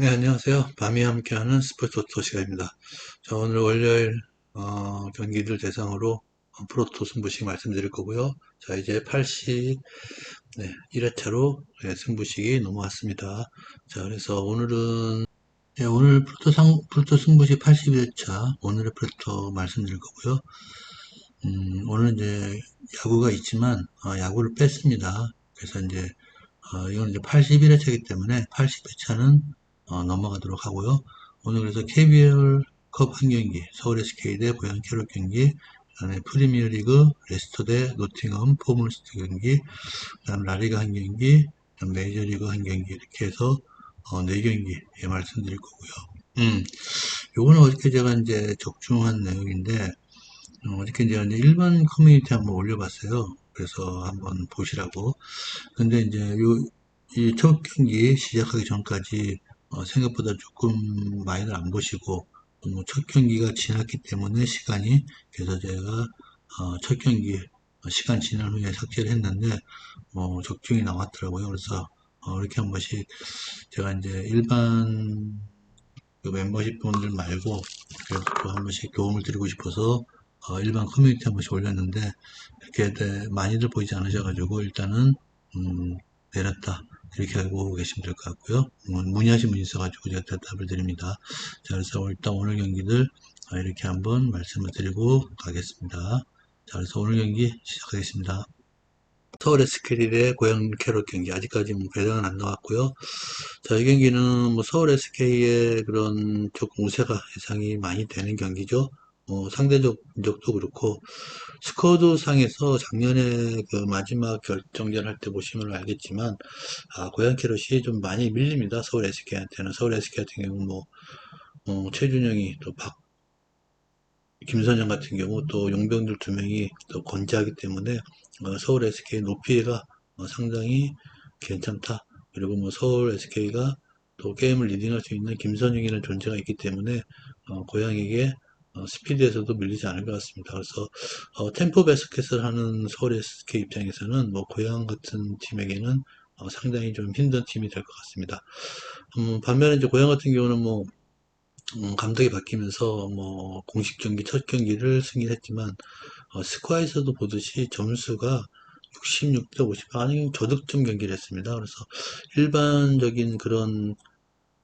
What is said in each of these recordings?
네, 안녕하세요. 밤이 함께하는 스포츠 토토 시간입니다. 자, 오늘 월요일 어, 경기들 대상으로 어, 프로토 승부식 말씀드릴 거고요. 자, 이제 80 네, 1회차로 네, 승부식이 넘어왔습니다. 자, 그래서 오늘은 네, 오늘 프로토 상 프로토 승부식 81회차 오늘의 프로토 말씀드릴 거고요. 음, 오늘 이제 야구가 있지만 어, 야구를 뺐습니다. 그래서 이제 어, 이건 이제 81회차이기 때문에 80회차는 어, 넘어가도록 하고요. 오늘 그래서 KBL 컵 한 경기, 서울 SK 대 고양 캐럿 경기, 그다음에 프리미어리그 레스터 대 노팅엄 포물스트 경기, 그다음 라리가 한 경기, 그다음 메이저리그 한 경기 이렇게 해서 어, 네 경기 예, 말씀드릴 거고요. 음, 요거는 어저께 제가 이제 적중한 내용인데 어, 어저께 이제 일반 커뮤니티 한번 올려봤어요. 그래서 한번 보시라고. 근데 이제 요, 이 첫 경기 시작하기 전까지 어, 생각보다 조금 많이들 안 보시고 뭐첫 경기가 지났기 때문에 시간이 그래서 제가 어, 첫 경기 시간 지난 후에 삭제를 했는데 뭐 적중이 나왔더라고요. 그래서 어, 이렇게 한 번씩 제가 이제 일반 그 멤버십 분들 말고 그래도 한 번씩 도움을 드리고 싶어서 어, 일반 커뮤니티 한 번씩 올렸는데 이렇게 많이들 보이지 않으셔가지고 일단은 음, 내렸다 이렇게 알고 계시면 될 것 같고요. 문의하신 분이 있어가지고 제가 대답을 드립니다. 자, 그래서 일단 오늘 경기들 아, 이렇게 한번 말씀을 드리고 가겠습니다. 자, 그래서 오늘 경기 시작하겠습니다. 서울 SK 대 고양 캐럿 경기 아직까지 뭐 배당은 안 나왔고요. 자, 이 경기는 뭐 서울 SK의 그런 조금 우세가 예상이 많이 되는 경기죠. 어, 상대적 인적도 그렇고 스쿼드 상에서 작년에 그 마지막 결정전 할 때 보시면 알겠지만 아, 고양 캐럿이 좀 많이 밀립니다. 서울 SK한테는 서울 SK 같은 경우 뭐 어, 최준영이 또 박 김선영 같은 경우 또 용병들 두 명이 또 건재하기 때문에 어, 서울 SK 높이가 어, 상당히 괜찮다. 그리고 뭐 서울 SK가 또 게임을 리딩할 수 있는 김선영이라는 존재가 있기 때문에 어, 고양에게 어, 스피드에서도 밀리지 않을 것 같습니다. 그래서 어, 템포 베스켓을 하는 서울 SK 입장에서는 뭐 고양 같은 팀에게는 어, 상당히 좀 힘든 팀이 될 것 같습니다. 음, 반면에 이제 고양 같은 경우는 뭐 음, 감독이 바뀌면서 뭐 공식 경기 첫 경기를 승리했지만 어, 스코어에서도 보듯이 점수가 66대 50 아니 저득점 경기를 했습니다. 그래서 일반적인 그런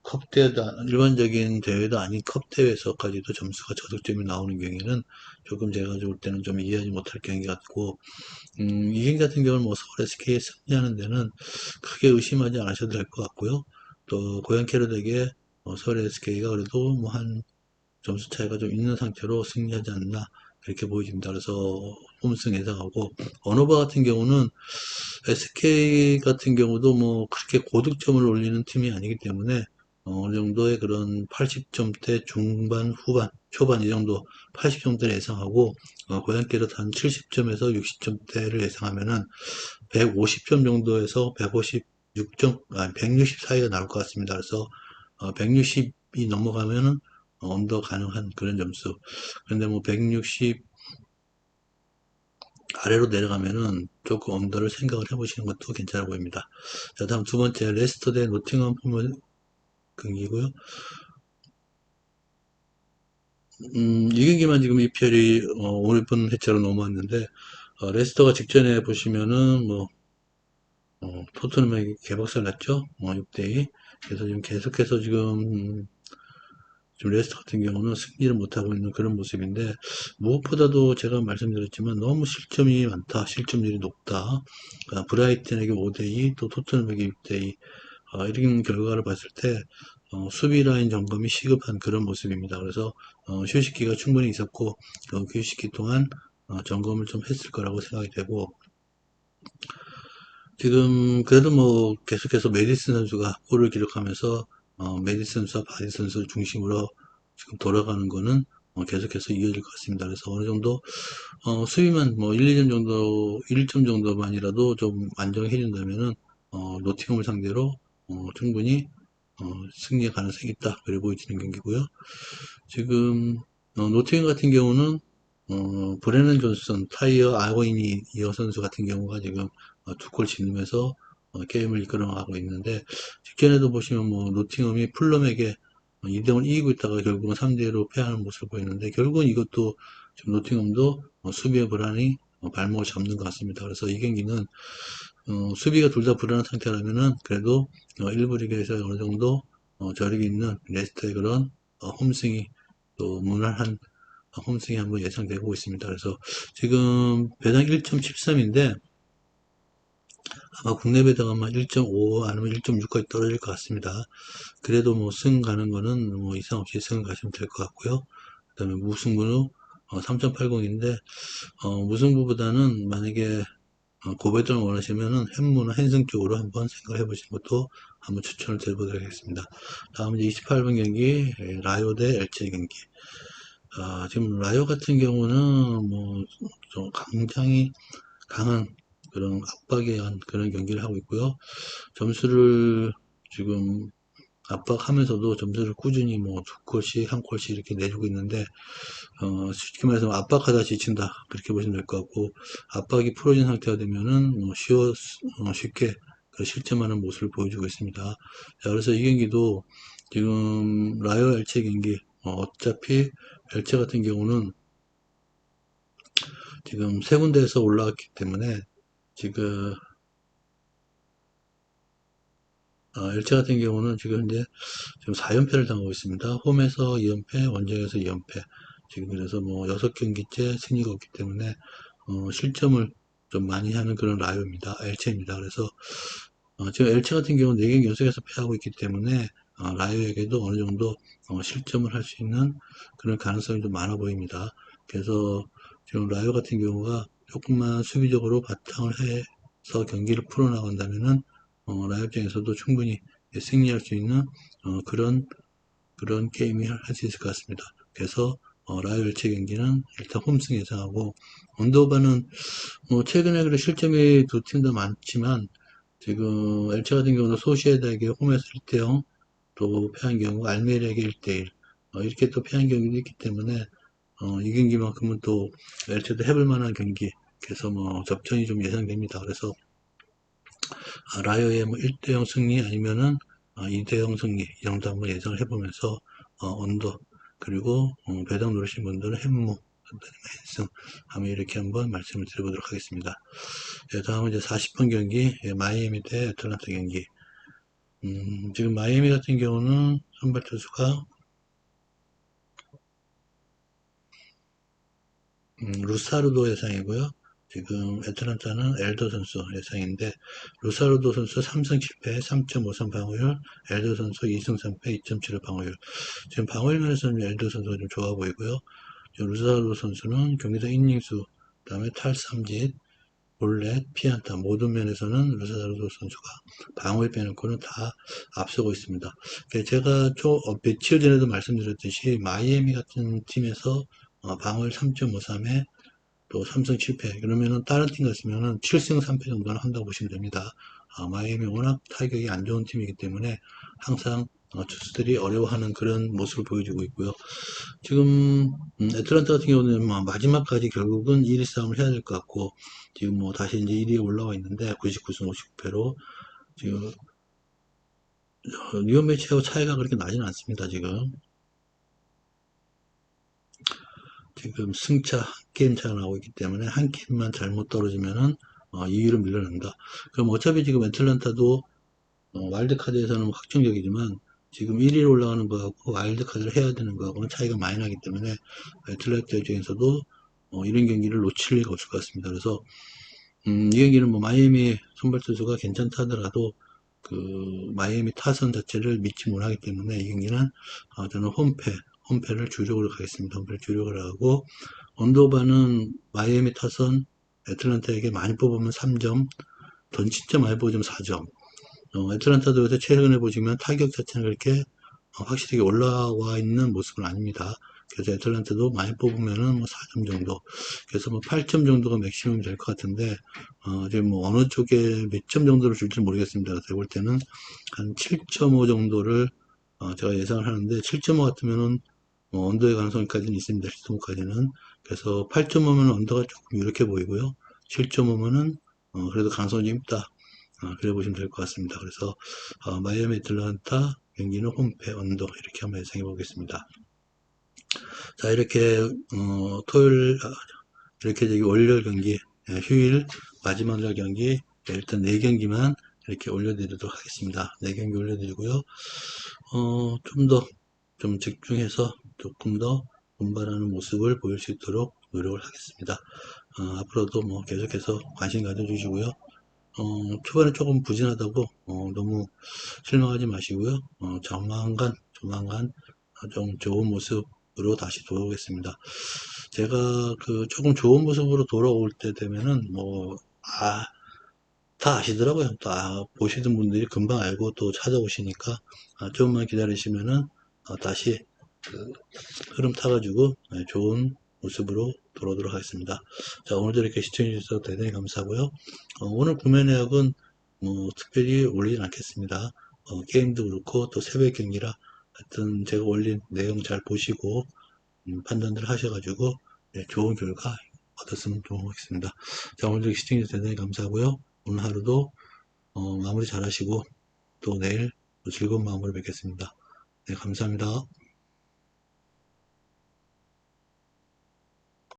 컵대회도 일반적인 대회도 아닌 컵대회에서까지도 점수가 저득점이 나오는 경우에는 조금 제가 볼 때는 좀 이해하지 못할 경기 같고 음, 이 경기 같은 경우는 뭐 서울 SK에 승리하는 데는 크게 의심하지 않으셔도 될 것 같고요. 또 고양 캐럿에게 어, 서울 SK가 그래도 뭐 한 점수 차이가 좀 있는 상태로 승리하지 않나 이렇게 보여집니다. 그래서 홈승 예상하고 언어바 같은 경우는 SK 같은 경우도 뭐 그렇게 고득점을 올리는 팀이 아니기 때문에 어, 어느 정도의 그런 80점대 중반, 후반, 초반 이 정도 80점대를 예상하고 어, 고양길은 한 70점에서 60점대를 예상하면은 150점 정도에서 156점, 아, 160 사이가 나올 것 같습니다. 그래서 어, 160이 넘어가면은 언더 가능한 그런 점수. 그런데 뭐 160 아래로 내려가면은 조금 언더를 생각을 해보시는 것도 괜찮아 보입니다. 자, 다음 두 번째 레스터 대 노팅엄 경기고요. 음, 이 경기만 지금 EPL이 어, 오늘 번 회차로 넘어왔는데 어, 레스터가 직전에 보시면은 뭐 어, 토트넘에게 개박살 났죠. 어, 6대2. 그래서 지금 계속해서 지금 좀 레스터 같은 경우는 승리를 못하고 있는 그런 모습인데 무엇보다도 제가 말씀드렸지만 너무 실점이 많다. 실점률이 높다. 아, 브라이튼에게 5대2 또 토트넘에게 6대2 아, 이런 결과를 봤을 때 어, 수비 라인 점검이 시급한 그런 모습입니다. 그래서 어, 휴식기가 충분히 있었고 그 휴식기 동안 어, 점검을 좀 했을 거라고 생각이 되고 지금 그래도 뭐 계속해서 메디슨 선수가 골을 기록하면서 어, 메디슨 선수와 바디 선수를 중심으로 지금 돌아가는 거는 어, 계속해서 이어질 것 같습니다. 그래서 어느 정도 어, 수비만 뭐 1, 2점 정도 1점 정도만이라도 좀 안정해진다면은 어, 노팅엄을 상대로 어, 충분히 어, 승리의 가능성이 있다. 그래 보여지는 경기고요. 지금 어, 노팅엄 같은 경우는 어, 브레넌 존슨, 타이어 아고이니 이어 선수 같은 경우가 지금 어, 두골 짓으면서 어, 게임을 이끌어가고 있는데 직전에도 보시면 뭐 노팅엄이 풀럼에게 2대1 이기고 있다가 결국은 3대1로 패하는 모습을 보이는데 결국은 이것도 지금 노팅엄도 어, 수비의 불안이 어, 발목을 잡는 것 같습니다. 그래서 이 경기는 어, 수비가 둘 다 불안한 상태라면은 그래도 어, 일부 리그에서 어느 정도 어, 저력이 있는 레스터의 그런 어, 홈승이 또 무난한 어, 홈승이 한번 예상되고 있습니다. 그래서 지금 배당 1.13인데 아마 국내 배당 아마 1.5 아니면 1.6까지 떨어질 것 같습니다. 그래도 뭐 승 가는 거는 뭐 이상 없이 승 가시면 될 것 같고요. 그 다음에 무승부는 어, 3.80인데 어, 무승부보다는 만약에 어, 고배당을 원하시면은 햄무나 헨승 쪽으로 한번 생각해 보시는 것도 한번 추천을 드려보도록 하겠습니다. 다음 이제 28번 경기 예, 라이오 대 엘체 경기. 아, 지금 라이오 같은 경우는 뭐 좀 굉장히 강한 그런 압박에 의한 그런 경기를 하고 있고요. 점수를 지금 압박하면서도 점수를 꾸준히 뭐 두 콜씩 한 콜씩 이렇게 내주고 있는데 어, 쉽게 말해서 압박하다 지친다 그렇게 보시면 될 것 같고 압박이 풀어진 상태가 되면은 뭐 쉬워 어, 쉽게 그 실점하는 모습을 보여주고 있습니다. 자, 그래서 이 경기도 지금 라이오 엘체 경기 어, 어차피 엘체 같은 경우는 지금 세 군데에서 올라왔기 때문에 지금 어, 엘체 같은 경우는 지금 이제 지금 4연패를 당하고 있습니다. 홈에서 2연패, 원정에서 2연패. 지금 그래서 뭐 6경기째 승리가 없기 때문에 어, 실점을 좀 많이 하는 그런 라이오입니다. 엘체입니다. 그래서 어, 지금 엘체 같은 경우는 4경기 연속해서 패하고 있기 때문에 어, 라이오에게도 어느 정도 어, 실점을 할 수 있는 그런 가능성이 좀 많아 보입니다. 그래서 지금 라이오 같은 경우가 조금만 수비적으로 바탕을 해서 경기를 풀어나간다면은 어, 라이오 입장에서도 충분히 승리할 수 있는 어, 그런 그런 게임이 할 수 있을 것 같습니다. 그래서 어, 라이오 엘체 경기는 일단 홈승 예상하고 언더바는 뭐 최근에 그래 실점이 두 팀 다 많지만 지금 엘체 같은 경우는 소시에다에게 홈에서 1대0 또 패한 경우 알메리에게 1대1 어, 이렇게 또 패한 경기도 있기 때문에 어, 이 경기만큼은 또 엘체도 해볼 만한 경기 그래서 뭐 접전이 좀 예상됩니다. 그래서 아, 라이오의 뭐 1대0 승리 아니면은 어, 2대0 승리 이 정도 한번 예상을 해보면서 어, 언더 그리고 어, 배당 누르신 분들은 햄무 헨승 하면 이렇게 한번 말씀을 드려보도록 하겠습니다. 예, 다음은 이제 40번 경기 예, 마이애미 대 애틀란타 경기 음, 지금 마이애미 같은 경우는 선발 투수가 음, 루사르도 예상이고요. 지금 애틀란타는 엘더 선수 예상인데 루사르도 선수 3승 7패 3.53 방어율 엘더 선수 2승 3패 2.75 방어율. 지금 방어율 면에서는 엘더 선수가 좀 좋아 보이고요. 루사르도 선수는 경기도 이닝수 그 다음에 탈삼진 볼넷 피안타 모든 면에서는 루사르도 선수가 방어를 빼놓고는 다 앞서고 있습니다. 그러니까 제가 초, 어, 며칠 전에도 말씀드렸듯이 마이애미 같은 팀에서 어, 방어율 3.53에 또 삼성 7패 그러면은 다른 팀 같으면은 7승 3패 정도는 한다고 보시면 됩니다. 아, 마이애미 워낙 타격이 안 좋은 팀이기 때문에 항상 어, 투수들이 어려워하는 그런 모습을 보여주고 있고요. 지금 음, 애틀란타 같은 경우는 뭐 마지막까지 결국은 1위 싸움을 해야 될 것 같고 지금 뭐 다시 이제 1위에 올라와 있는데 99승 59패로 지금 어, 뉴욕 매치하고 차이가 그렇게 나지는 않습니다. 지금 지금 승차 게임 차가 나오고 있기 때문에 한 게임만 잘못 떨어지면은 어, 2위로 밀려난다. 그럼 어차피 지금 애틀란타도 어, 와일드카드에서는 확정적이지만 지금 1위로 올라가는 거하고 와일드카드를 해야 되는 거하고는 차이가 많이 나기 때문에 애틀란타 입장에서도 어, 이런 경기를 놓칠 리가 없을 것 같습니다. 그래서 음, 이 경기는 뭐 마이애미 선발 투수가 괜찮다 하더라도 그 마이애미 타선 자체를 믿지 못하기 때문에 이 경기는 어, 저는 홈패 홈패를 주력으로 가겠습니다. 홈패를 주력을 하고 언더바는 마이애미 타선 애틀란타에게 많이 뽑으면 3점 던 진짜 많이 뽑으면 4점 어, 애틀란타도 요새 최근에 보시면 타격 자체는 그렇게 어, 확실하게 올라와 있는 모습은 아닙니다. 그래서 애틀란타도 많이 뽑으면은 뭐 4점 정도. 그래서 뭐 8점 정도가 맥시멈이 될 것 같은데, 어, 지금 뭐 어느 쪽에 몇 점 정도를 줄지 모르겠습니다. 제가 볼 때는 한 7.5 정도를, 어, 제가 예상을 하는데, 7.5 같으면은 뭐 언더의 가능성까지는 있습니다. 7.5까지는. 그래서 8.5면 언더가 조금 이렇게 보이고요. 7.5면은 어, 그래도 가능성이 좀 있다. 어, 그래 보시면 될 것 같습니다. 그래서 어, 마이애미 애틀란타 경기는 홈페 언더 이렇게 한번 예상해 보겠습니다. 자 이렇게 어, 토요일 아, 이렇게 저기 월요일 경기 예, 휴일 마지막 날 경기 예, 일단 네 경기만 이렇게 올려드리도록 하겠습니다. 네 경기 올려드리고요. 어, 좀 더 좀 집중해서 조금 더 분발하는 모습을 보일 수 있도록 노력을 하겠습니다. 어, 앞으로도 뭐 계속해서 관심 가져주시고요. 어, 초반에 조금 부진하다고 어, 너무 실망하지 마시고요. 어, 조만간 조만간 좀 좋은 모습으로 다시 돌아오겠습니다. 제가 그 조금 좋은 모습으로 돌아올 때 되면은 뭐 아, 다 아시더라고요. 다 보시던 분들이 금방 알고 또 찾아오시니까 아, 조금만 기다리시면은 어, 다시 그 흐름 타가지고 네, 좋은 모습으로 돌아오도록 하겠습니다. 자, 오늘도 이렇게 시청해주셔서 대단히 감사하고요. 어, 오늘 구매 내역은 뭐 특별히 올리진 않겠습니다. 어, 게임도 그렇고 또 새벽 경기라 하여튼 제가 올린 내용 잘 보시고 음, 판단들 하셔가지고 네, 좋은 결과 얻었으면 좋겠습니다. 자, 오늘도 시청해주셔서 대단히 감사하고요. 오늘 하루도 어, 마무리 잘 하시고 또 내일 또 즐거운 마음으로 뵙겠습니다. 네, 감사합니다.